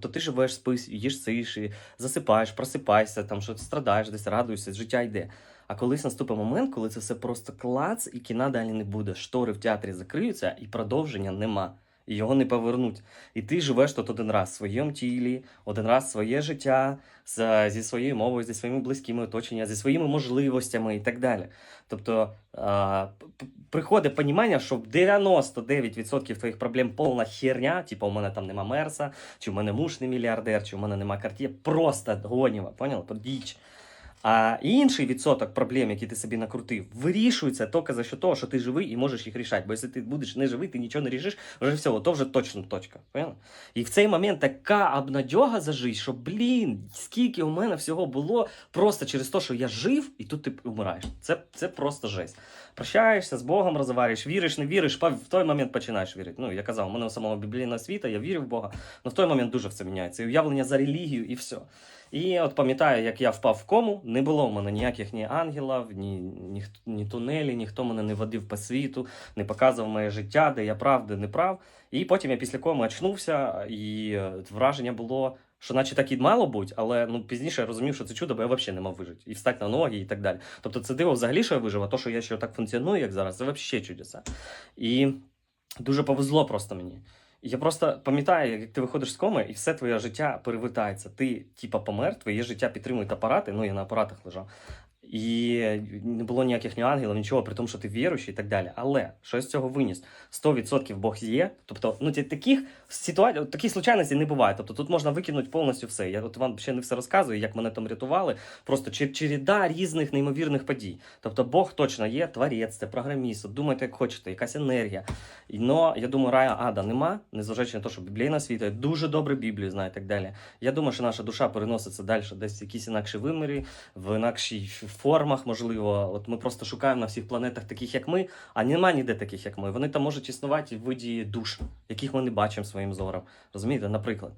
то ти живеш, спиш, їж сиш, і засипаєш, просипаєшся, там що ти страдаєш, десь радуєшся, життя йде. А колись наступить момент, коли це все просто клац, і кіна далі не буде. Штори в театрі закриються, і продовження нема. І його не повернуть. І ти живеш тут один раз в своєму тілі, один раз своє життя зі своєю мовою, зі своїми близькими оточеннями, зі своїми можливостями і так далі. Тобто а, приходить розуміння, що 99% твоїх проблем повна херня, типу у мене там нема мерса, чи в мене муж не мільярдер, чи в мене нема картє, просто гоніва, поняла? Діч. А інший відсоток проблем, які ти собі накрутив, вирішується тільки за що того, що ти живий і можеш їх рішати. Бо якщо ти будеш не живий, ти нічого не рішиш, вже все, то вже точно точка. Поняла? І в цей момент така обнадьога за життя, що блін, скільки у мене всього було просто через те, що я жив, і тут ти вмираєш. Це, це просто жесть. Прощаєшся з Богом, розвиваєш, віриш, не віриш, в той момент починаєш вірити. Ну, я казав, у мене у самого біблійна освіта, я вірю в Бога, але в той момент дуже все міняється. І уявлення за релігію, і все. І от пам'ятаю, як я впав в кому, не було в мене ніяких ні ангелів, ні, ні, ні тунелі, ніхто мене не водив по світу, не показував моє життя, де я прав, де не прав. І потім я після коми очнувся, і е, враження було, що наче так і мало бути, але ну, пізніше я розумів, що це чудо, бо я взагалі не мав вижити. І встати на ноги, і так далі. Тобто це диво взагалі, що я вижив, а то, що я ще так функціоную, як зараз, це взагалі чудеса. І дуже повезло просто мені. Я просто пам'ятаю, як ти виходиш з коми, і все твоє життя перевертається. Ти, типа, помер, твоє життя підтримують апарати, ну я на апаратах лежав. І не було ніяких ні ангелів, нічого, при тому, що ти віруючий і так далі. Але що з цього виніс? 100% Бог є. Тобто, ну таких ситуацій, такі случайності не буває. Тобто тут можна викинути повністю все. Я от вам ще не все розказую, як мене там рятували. Просто чер- череда різних неймовірних подій. Тобто Бог точно є, творець, це програміст. Думайте, як хочете, якась енергія. Но я думаю, рая ада нема, незважаючи на те, що біблійна освіта, дуже добре Біблію знаю і так далі. Я думаю, що наша душа переноситься далі, десь в якісь інакші вимірі, в інакшій формах, можливо. От ми просто шукаємо на всіх планетах таких, як ми, а нема ніде таких, як ми. Вони там можуть існувати в виді душ, яких ми не бачимо своїм зором. Розумієте, наприклад.